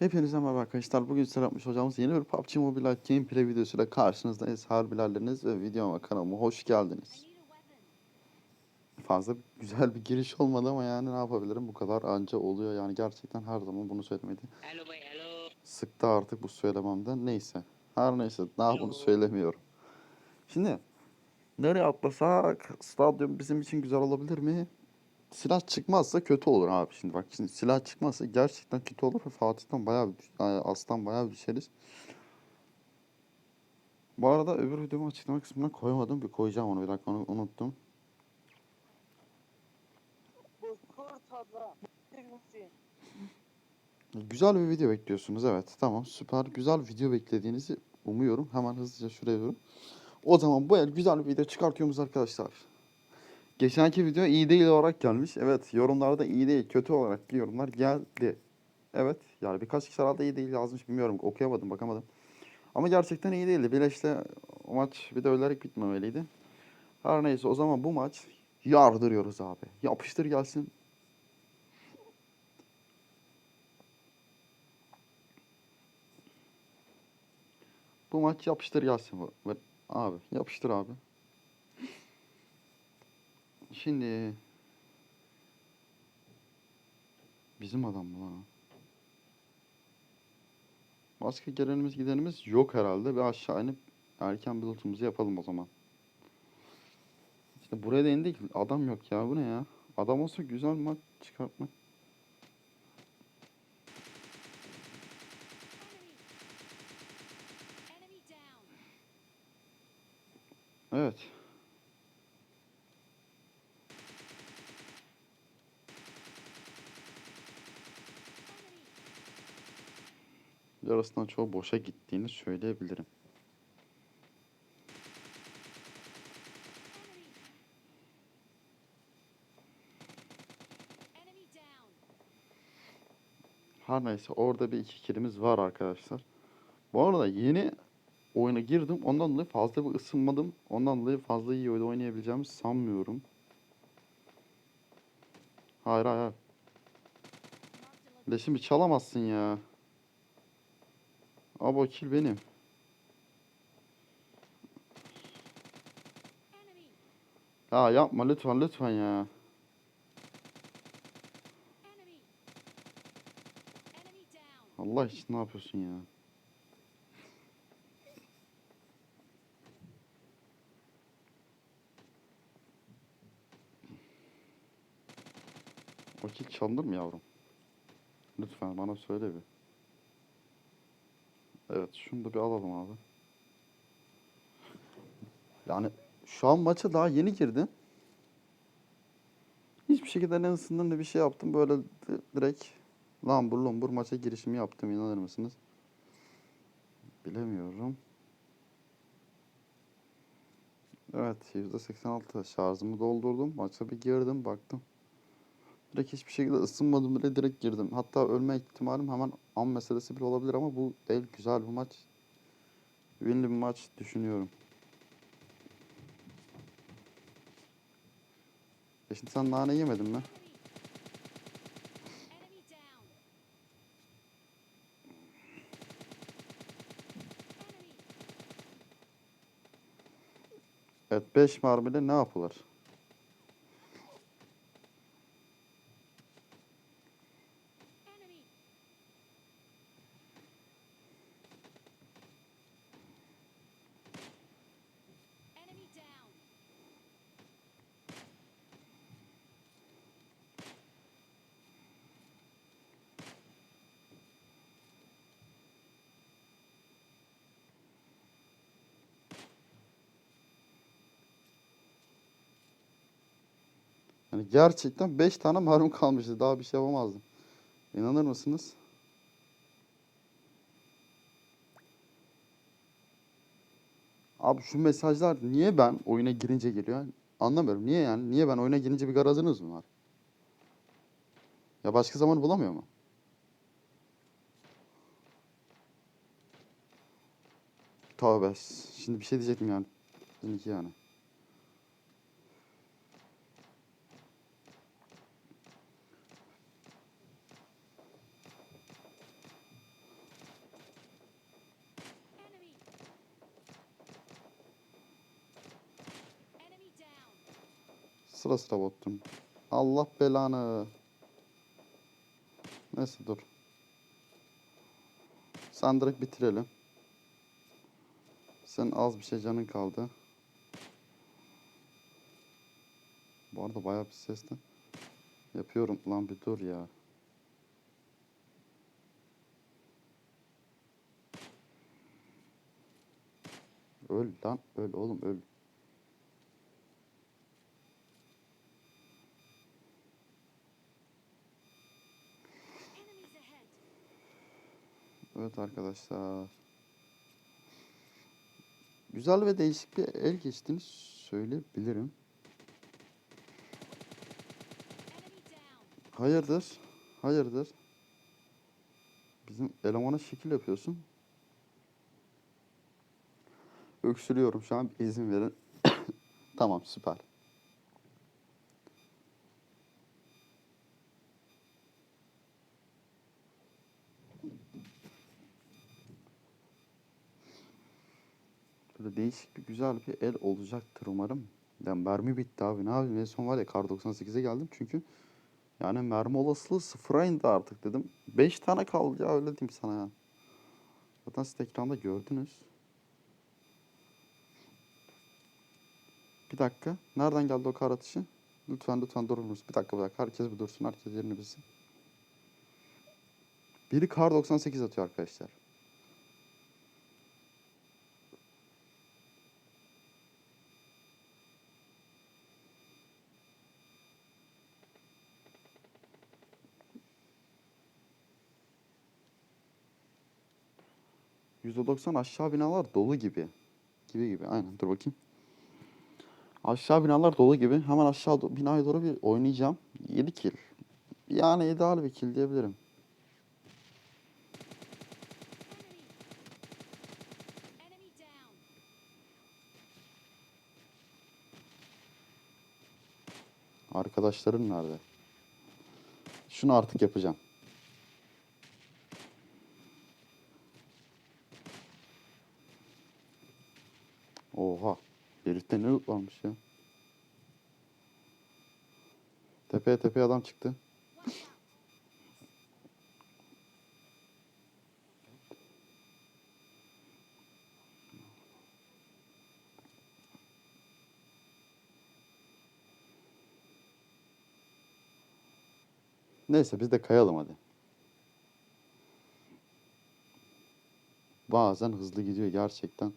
Hepinize merhaba arkadaşlar. Bugün size yapmış olacağımız yeni bir PUBG Mobile gameplay videosuyla karşınızdayız. Harbilerleriniz ve videoma kanalıma hoş geldiniz. Fazla güzel bir giriş olmadı ama yani ne yapabilirim bu kadar anca oluyor yani gerçekten her zaman bunu söylemedi. Sıktı artık bu söylememden neyse. Her neyse daha bunu söylemiyorum. Şimdi nereye atlasak stadyum bizim için güzel olabilir mi? Silah çıkmazsa kötü olur abi şimdi bak şimdi silah çıkmazsa gerçekten kötü olur Fatih'ten bayağı bir, aslan bayağı bir düşeriz. Bu arada öbür videomu açıklama kısmına koymadım bir koyacağım onu bir dakika onu unuttum. Güzel bir video bekliyorsunuz evet tamam süper güzel video beklediğinizi umuyorum hemen hızlıca şuraya yorum. O zaman bu el güzel bir video çıkartıyoruz arkadaşlar. Geçenki video iyi değil olarak gelmiş. Evet yorumlarda iyi değil kötü olarak yorumlar geldi. Evet yani birkaç kişi herhalde iyi değil yazmış bilmiyorum okuyamadım bakamadım. Ama gerçekten iyi değildi. Bileş'te o maç bir de ölerek bitmemeliydi. Her neyse o zaman bu maç yardırıyoruz abi. Yapıştır gelsin. Bu maç yapıştır gelsin. Abi yapıştır abi. Şimdi bizim adam mı lan? Başka gelenimiz gidenimiz yok herhalde. Bir aşağı inip erken bulutumuzu yapalım o zaman. İşte buraya da indik. Adam yok ya. Bu ne ya? Adam olsa güzel maç çıkartmak. Evet. Yarısından çoğu boşa gittiğini söyleyebilirim. Her neyse orada bir iki kilimiz var arkadaşlar. Bu arada yeni oyuna girdim. Ondan dolayı fazla bir ısınmadım. Ondan dolayı fazla iyi oyun oynayabileceğimi sanmıyorum. Hayır hayır. Leşimi çalamazsın ya. Kill benim. Ya yapma lütfen lütfen ya. Allah için ne yapıyorsun ya? Kill çalınır mı yavrum? Lütfen bana söyle bir. Evet şunu da bir alalım abi. Yani şu an maça daha yeni girdim. Hiçbir şekilde ne ısındım ne bir şey yaptım. Böyle di- direkt lambur lumbur maça girişimi yaptım inanır mısınız? Bilemiyorum. Evet %86 şarjımı doldurdum. Maça bir girdim baktım. Direkt hiçbir şekilde ısınmadım bile direkt girdim. Hatta ölme ihtimalim hemen an meselesi bile olabilir ama bu el güzel bir maç. Winli bir maç düşünüyorum. E şimdi sen nane yemedin mi? Evet 5 mermide ne yapılır? Yani gerçekten 5 tane mermi kalmıştı. Daha bir şey yapamazdım. İnanır mısınız? Abi şu mesajlar niye ben oyuna girince geliyor? Anlamıyorum. Niye yani? Niye ben oyuna girince bir garazınız mı var? Ya başka zaman bulamıyor mu? Tövbe. Şimdi bir şey diyecektim yani. Sizinki yani. Sıra sıra bottun. Allah belanı. Neyse dur. Sen direkt bitirelim. Sen az bir şey canın kaldı. Bu arada bayağı bir sesli. Yapıyorum lan bir dur ya. Öl lan öl oğlum öl. Evet arkadaşlar. Güzel ve değişik bir el geçtiğini söyleyebilirim. Hayırdır? Hayırdır? Bizim elemana şekil yapıyorsun. Öksürüyorum şu an. izin verin. tamam süper. Böyle değişik bir güzel bir el olacaktır umarım. Yani mermi bitti abi. Ne yapayım? En son var ya Kar 98'e geldim çünkü yani mermi olasılığı sıfıra indi artık dedim. 5 tane kaldı ya öyle diyeyim sana ya. Zaten siz ekranda gördünüz. Bir dakika. Nereden geldi o kar atışı? Lütfen lütfen durur musun? Bir dakika bir dakika. Herkes bir dursun. Herkes yerini bilsin. Biri kar 98 atıyor arkadaşlar. %90 aşağı binalar dolu gibi. Gibi gibi. Aynen. Dur bakayım. Aşağı binalar dolu gibi. Hemen aşağı do- binaya doğru bir oynayacağım. 7 kill. Yani ideal bir kill diyebilirim. Arkadaşların nerede? Şunu artık yapacağım. Oha. Herifte ne loot varmış ya. Tepeye tepeye adam çıktı. Neyse biz de kayalım hadi. Bazen hızlı gidiyor gerçekten.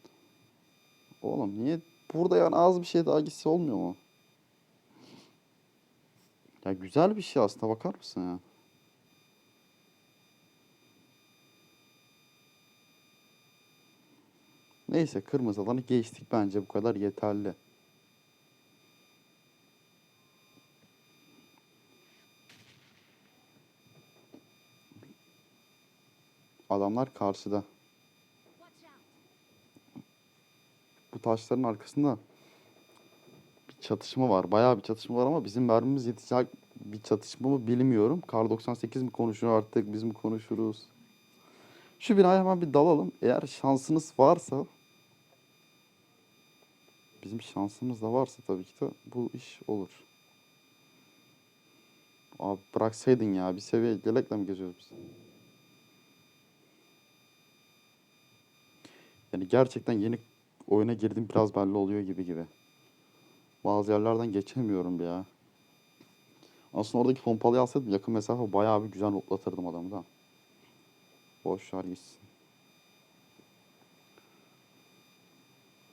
Oğlum niye burada yani az bir şey daha gitse olmuyor mu? Ya güzel bir şey aslında bakar mısın ya? Neyse kırmızı alanı geçtik bence bu kadar yeterli. Adamlar karşıda. Bu taşların arkasında bir çatışma var. Bayağı bir çatışma var ama bizim mermimiz yetecek bir çatışma mı bilmiyorum. Kar 98 mi konuşuyor artık biz mi konuşuruz? Şu binaya hemen bir dalalım. Eğer şansınız varsa bizim şansımız da varsa tabii ki de bu iş olur. Abi bıraksaydın ya bir seviye yelekle mi geziyoruz biz? Yani gerçekten yeni oyuna girdim biraz belli oluyor gibi gibi. Bazı yerlerden geçemiyorum ya. Aslında oradaki pompalıyı alsaydım yakın mesafe bayağı bir güzel hoplatırdım adamı da. Boş ver gitsin.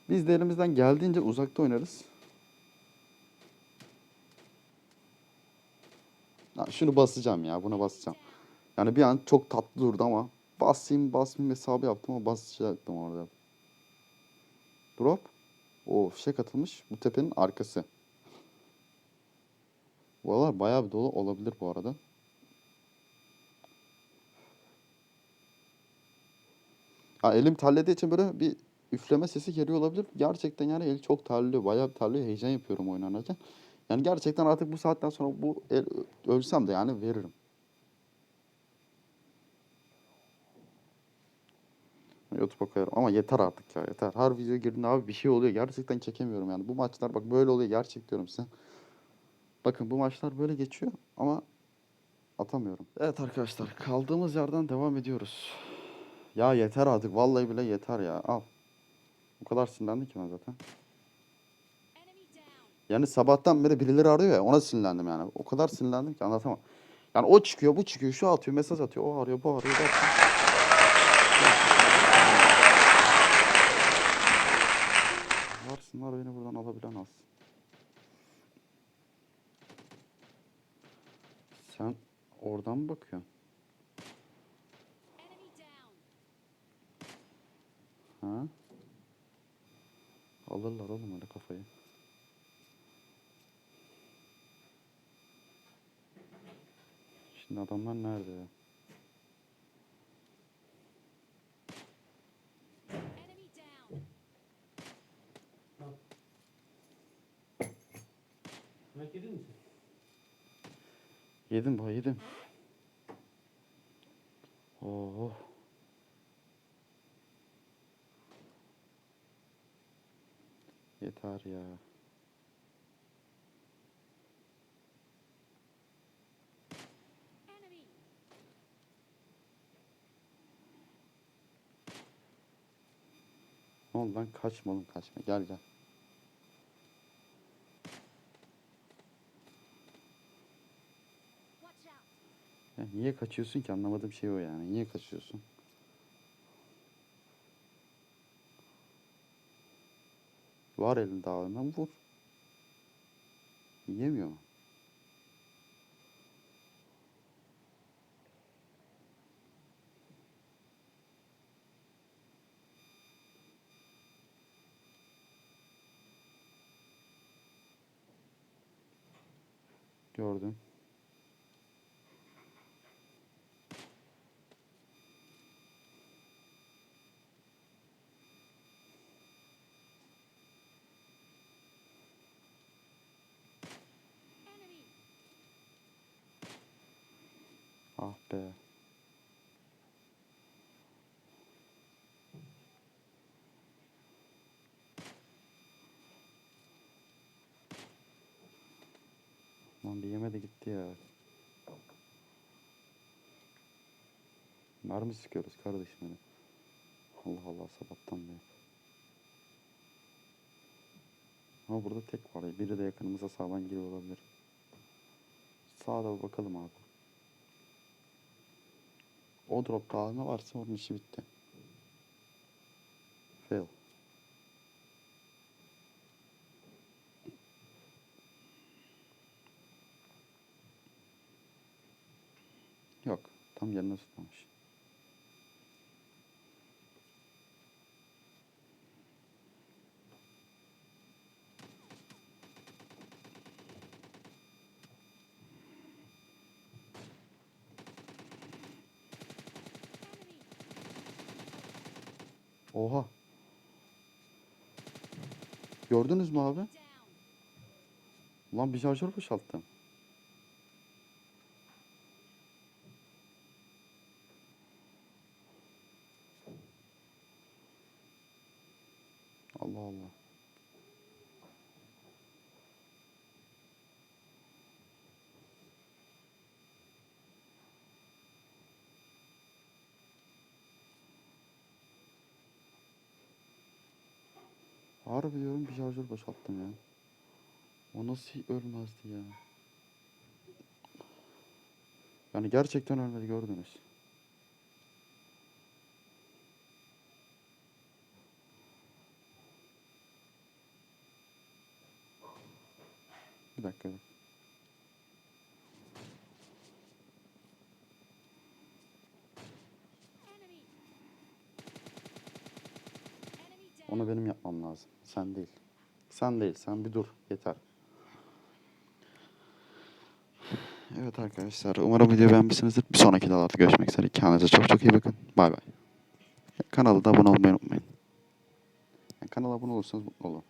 Biz de elimizden geldiğince uzakta oynarız. Ha, şunu basacağım ya buna basacağım. Yani bir an çok tatlı durdu ama basayım basmayayım hesabı yaptım ama basacaktım orada. Drop. O fişek atılmış. Bu tepenin arkası. Buralar bayağı bir dolu olabilir bu arada. Ha, elim terlediği için böyle bir üfleme sesi geliyor olabilir. Gerçekten yani el çok terliyor. Bayağı bir terliyor. Heyecan yapıyorum oynanırken. Yani gerçekten artık bu saatten sonra bu el ölsem de yani veririm. YouTube'a koyarım ama yeter artık ya yeter. Her video girdiğinde abi bir şey oluyor. Gerçekten çekemiyorum yani. Bu maçlar bak böyle oluyor gerçek diyorum size. Bakın bu maçlar böyle geçiyor ama atamıyorum. Evet arkadaşlar kaldığımız yerden devam ediyoruz. Ya yeter artık vallahi bile yeter ya al. O kadar sinirlendim ki ben zaten. Yani sabahtan beri birileri arıyor ya ona sinirlendim yani. O kadar sinirlendim ki anlatamam. Yani o çıkıyor bu çıkıyor şu atıyor mesaj atıyor o arıyor bu arıyor bu atıyor. Varsınlar beni buradan alabilen az. Sen oradan mı bakıyorsun? Ha? Alırlar oğlum öyle kafayı. Şimdi adamlar nerede ya? Yedin mi sen? Yedim bu yedim. Oo. Yeter ya. Lan kaçma oğlum kaçma gel gel. Ya niye kaçıyorsun ki anlamadığım şey o yani. Niye kaçıyorsun? Var elinde AVM vur. Yiyemiyor mu? Gördüm. Ah be. Lan bir yeme de gitti ya. Mermi sıkıyoruz kardeşim benim. Allah Allah sabahtan beri. Ama burada tek var. ya, Biri de yakınımıza sağdan geliyor olabilir. Sağda bir bakalım abi. O dropta AVM varsa onun işi bitti. Fail. Yok. Tam yerine tutmamış. Oha. Gördünüz mü abi? Lan bir şarjör boşalttım. Allah Allah. Harbi diyorum bir şarjör boşalttım ya. O nasıl ölmezdi ya? Yani gerçekten ölmedi gördünüz. Bir dakika. Onu benim yapmam lazım. Sen değil. Sen değil. Sen bir dur. Yeter. Evet arkadaşlar. Umarım videoyu beğenmişsinizdir. Bir sonraki videolarda görüşmek üzere. Kendinize çok çok iyi bakın. Bay bay. Kanala da abone olmayı unutmayın. Yani kanala abone olursanız mutlu olurum.